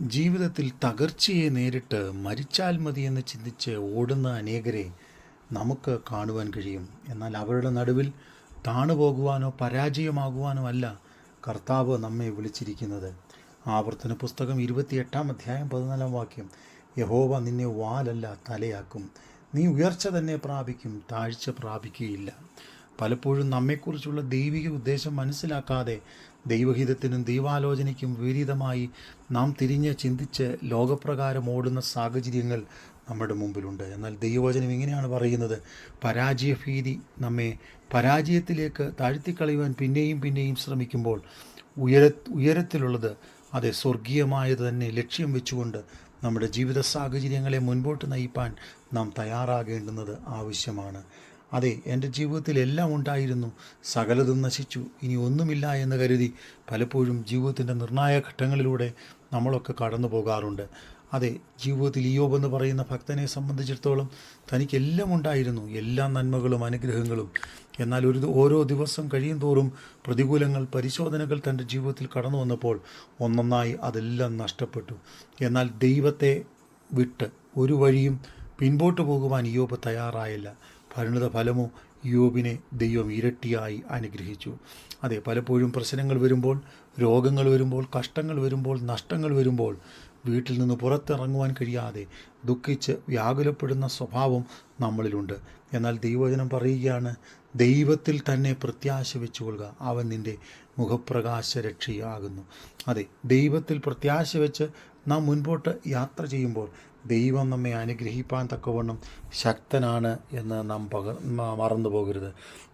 ജീവിതത്തിൽ തകർച്ചയെ നേരിട്ട് മരിച്ചാൽ മതി മതിയെന്ന് ചിന്തിച്ച് ഓടുന്ന അനേകരെ നമുക്ക് കാണുവാൻ കഴിയും. എന്നാൽ അവരുടെ നടുവിൽ താണുപോകുവാനോ പരാജയമാകുവാനോ അല്ല കർത്താവ് നമ്മെ വിളിച്ചിരിക്കുന്നത്. ആവർത്തന പുസ്തകം ഇരുപത്തിയെട്ടാം അധ്യായം പതിനാലാം വാക്യം. യഹോവ നിന്നെ വാലല്ല തലയാക്കും. നീ ഉയർച്ച തന്നെ പ്രാപിക്കും താഴ്ച പ്രാപിക്കുകയില്ല. പലപ്പോഴും നമ്മെക്കുറിച്ചുള്ള ദൈവിക ഉദ്ദേശം മനസ്സിലാക്കാതെ ദൈവഹിതത്തിനും ദൈവാലോചനയ്ക്കും വിപരീതമായി നാം തിരിഞ്ഞ് ചിന്തിച്ച് ലോകപ്രകാരം ഓടുന്ന സാഹചര്യങ്ങൾ നമ്മുടെ മുമ്പിലുണ്ട്. എന്നാൽ ദൈവവചനം ഇങ്ങനെയാണ് പറയുന്നത്. പരാജയഭീതി നമ്മെ പരാജയത്തിലേക്ക് താഴ്ത്തിക്കളയുവാൻ പിന്നെയും പിന്നെയും ശ്രമിക്കുമ്പോൾ ഉയര ഉയരത്തിലുള്ളത് അതെ സ്വർഗീയമായത് തന്നെ ലക്ഷ്യം വെച്ചുകൊണ്ട് നമ്മുടെ ജീവിത സാഹചര്യങ്ങളെ മുൻപോട്ട് നയിപ്പാൻ നാം തയ്യാറാകേണ്ടുന്നത് ആവശ്യമാണ്. അതെ എന്റെ ജീവിതത്തിൽ എല്ലാം ഉണ്ടായിരുന്നു. സകലതും നശിച്ചു. ഇനി ഒന്നുമില്ല എന്ന് കരുതി പലപ്പോഴും ജീവിതത്തിന്റെ നിർണായക ഘട്ടങ്ങളിലൂടെ നമ്മളൊക്കെ കടന്നു പോകാറുണ്ട്. അതെ ജീവിതത്തിൽ ഇയോബ് എന്ന് പറയുന്ന ഭക്തനെ സംബന്ധിച്ചിടത്തോളം തനിക്കെല്ലാം ഉണ്ടായിരുന്നു. എല്ലാ നന്മകളും അനുഗ്രഹങ്ങളും. എന്നാൽ ഒരു ഓരോ ദിവസം കഴിയും തോറും പ്രതികൂലങ്ങൾ പരിശോധനകൾ തന്റെ ജീവിതത്തിൽ കടന്നു വന്നപ്പോൾ ഒന്നൊന്നായി അതെല്ലാം നഷ്ടപ്പെട്ടു. എന്നാൽ ദൈവത്തെ വിട്ട് ഒരു വഴിയും പിൻപോട്ട് പോകുവാൻ ഇയോബ് തയ്യാറായില്ല. പരിണിത ഫലമോ യോബിനെ ദൈവം ഇരട്ടിയായി അനുഗ്രഹിച്ചു. അതെ പലപ്പോഴും പ്രശ്നങ്ങൾ വരുമ്പോൾ രോഗങ്ങൾ വരുമ്പോൾ കഷ്ടങ്ങൾ വരുമ്പോൾ നഷ്ടങ്ങൾ വരുമ്പോൾ വീട്ടിൽ നിന്ന് പുറത്തിറങ്ങുവാൻ കഴിയാതെ ദുഃഖിച്ച് വ്യാകുലപ്പെടുന്ന സ്വഭാവം നമ്മളിലുണ്ട്. എന്നാൽ ദൈവവചനം പറയുകയാണ് ദൈവത്തിൽ തന്നെ പ്രത്യാശ വെച്ചുകൊള്ളുക അവൻ നിന്റെ മുഖപ്രകാശ രക്ഷയാകുന്നു അതെ ദൈവത്തിൽ പ്രത്യാശ വെച്ച് നാം മുൻപോട്ട് യാത്ര ചെയ്യുമ്പോൾ ദൈവം നമ്മെ അനുഗ്രഹിപ്പാൻ തക്കവണ്ണം ശക്തനാണ് എന്ന് നാം പക മറന്നു പോകരുത്.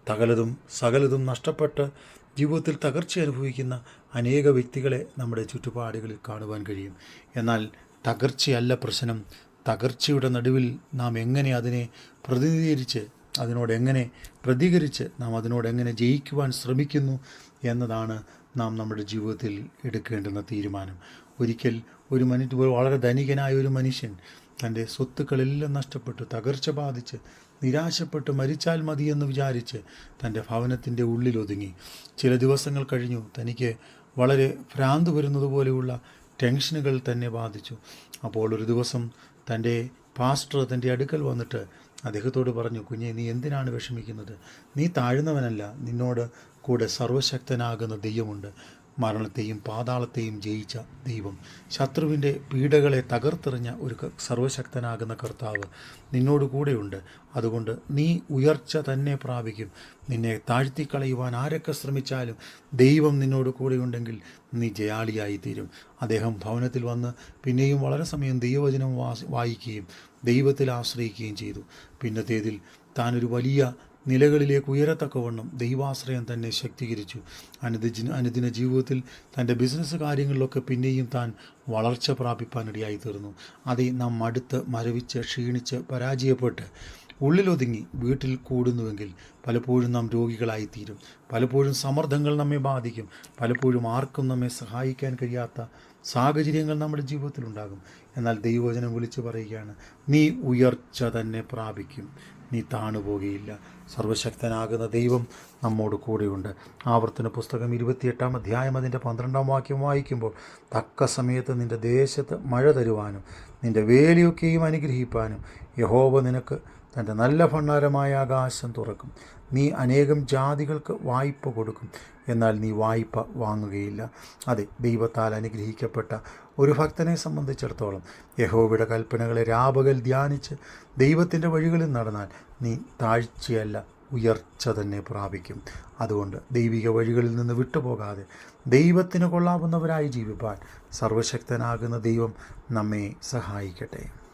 തകലതും സകലതും നഷ്ടപ്പെട്ട് ജീവിതത്തിൽ തകർച്ച അനുഭവിക്കുന്ന അനേക വ്യക്തികളെ നമ്മുടെ ചുറ്റുപാടുകളിൽ കാണുവാൻ കഴിയും. എന്നാൽ തകർച്ചയല്ല പ്രശ്നം. തകർച്ചയുടെ നടുവിൽ നാം എങ്ങനെ അതിനെ പ്രതിനിധീകരിച്ച് അതിനോട് എങ്ങനെ പ്രതികരിച്ച് നാം അതിനോട് എങ്ങനെ ജയിക്കുവാൻ ശ്രമിക്കുന്നു എന്നതാണ് നാം നമ്മുടെ ജീവിതത്തിൽ എടുക്കേണ്ടുന്ന തീരുമാനം. ഒരിക്കൽ ഒരു മനുഷ്യ വളരെ ധനികനായ ഒരു മനുഷ്യൻ തന്റെ സ്വത്തുക്കളെല്ലാം നഷ്ടപ്പെട്ടു തകർച്ച ബാധിച്ച് നിരാശപ്പെട്ട് മരിച്ചാൽ മതിയെന്ന് വിചാരിച്ച് തന്റെ ഭവനത്തിന്റെ ഉള്ളിലൊതുങ്ങി. ചില ദിവസങ്ങൾ കഴിഞ്ഞു. തനിക്ക് വളരെ ഭ്രാന്ത് വരുന്നത് പോലെയുള്ള ടെൻഷനുകൾ തന്നെ ബാധിച്ചു. അപ്പോൾ ഒരു ദിവസം തന്റെ പാസ്റ്റർ തന്റെ അടുക്കൽ വന്നിട്ട് അദ്ദേഹത്തോട് പറഞ്ഞു കുഞ്ഞെ നീ എന്തിനാണ് വിഷമിക്കുന്നത്? നീ താഴ്ന്നവനല്ല. നിന്നോട് കൂടെ സർവശക്തനാകുന്ന ദൈവമുണ്ട്. മരണത്തെയും പാതാളത്തെയും ജയിച്ച ദൈവം. ശത്രുവിന്റെ പീഡകളെ തകർത്തെറിഞ്ഞ ഒരു സർവശക്തനാകുന്ന കർത്താവ് നിന്നോട് കൂടെയുണ്ട്. അതുകൊണ്ട് നീ ഉയർച്ച തന്നെ പ്രാപിക്കും. നിന്നെ താഴ്ത്തിക്കളയുവാൻ ആരൊക്കെ ശ്രമിച്ചാലും ദൈവം നിന്നോട് കൂടെയുണ്ടെങ്കിൽ നീ ജയാളിയായി തീരും അദ്ദേഹം ഭവനത്തിൽ വന്ന് പിന്നെയും വളരെ സമയം ദൈവവചനം വായിക്കുകയും ദൈവത്തിൽ ആശ്രയിക്കുകയും ചെയ്തു. പിന്നത്തേതിൽ താനൊരു വലിയ നിലകളിലേക്ക് ഉയരത്തക്കവണ്ണം ദൈവാശ്രയം തന്നെ ശക്തീകരിച്ചു. അനുദിന അനുദിന ജീവിതത്തിൽ തന്റെ ബിസിനസ് കാര്യങ്ങളിലൊക്കെ പിന്നെയും താൻ വളർച്ച പ്രാപിപ്പാനിടയായി തീർന്നു അതേ നാം മടുത്ത് മരവിച്ച് ക്ഷീണിച്ച് പരാജയപ്പെട്ട് ഉള്ളിലൊതുങ്ങി വീട്ടിൽ കൂടുന്നുവെങ്കിൽ പലപ്പോഴും നാം രോഗികളായിത്തീരും. പലപ്പോഴും സമ്മർദ്ദങ്ങൾ നമ്മെ ബാധിക്കും. പലപ്പോഴും ആർക്കും നമ്മെ സഹായിക്കാൻ കഴിയാത്ത സാഹചര്യങ്ങൾ നമ്മുടെ ജീവിതത്തിലുണ്ടാകും. എന്നാൽ ദൈവവചനം വിളിച്ചു പറയുകയാണ് നീ ഉയർച്ച തന്നെ പ്രാപിക്കും. നീ താണുപോകുകയില്ല സർവശക്തനാകുന്ന ദൈവം നമ്മോട് കൂടെയുണ്ട്. ആവർത്തന പുസ്തകം ഇരുപത്തിയെട്ടാം അധ്യായം അതിന്റെ പന്ത്രണ്ടാം വാക്യം വായിക്കുമ്പോൾ തക്ക സമയത്ത് നിന്റെ ദേശത്ത് മഴ തരുവാനും നിന്റെ വേലിയൊക്കെയും അനുഗ്രഹിപ്പാനും യഹോവ നിനക്ക് തന്റെ നല്ല ഭണ്ഡാരമായ ആകാശം തുറക്കും. നീ അനേകം ജാതികൾക്ക് വായ്പ കൊടുക്കും. എന്നാൽ നീ വായ്പ വാങ്ങുകയില്ല. അതെ ദൈവത്താൽ അനുഗ്രഹിക്കപ്പെട്ട ഒരു ഭക്തനെ സംബന്ധിച്ചിടത്തോളം യഹോവയുടെ കൽപ്പനകളെ രാപകൽ ധ്യാനിച്ച് ദൈവത്തിന്റെ വഴികളിൽ നടന്നാൽ നീ താഴ്ചയല്ല ഉയർച്ച തന്നെ പ്രാപിക്കും. അതുകൊണ്ട് ദൈവിക വഴികളിൽ നിന്ന് വിട്ടുപോകാതെ ദൈവത്തിന് കൊള്ളാവുന്നവരായി ജീവിപ്പാൻ സർവശക്തനാകുന്ന ദൈവം നമ്മെ സഹായിക്കട്ടെ.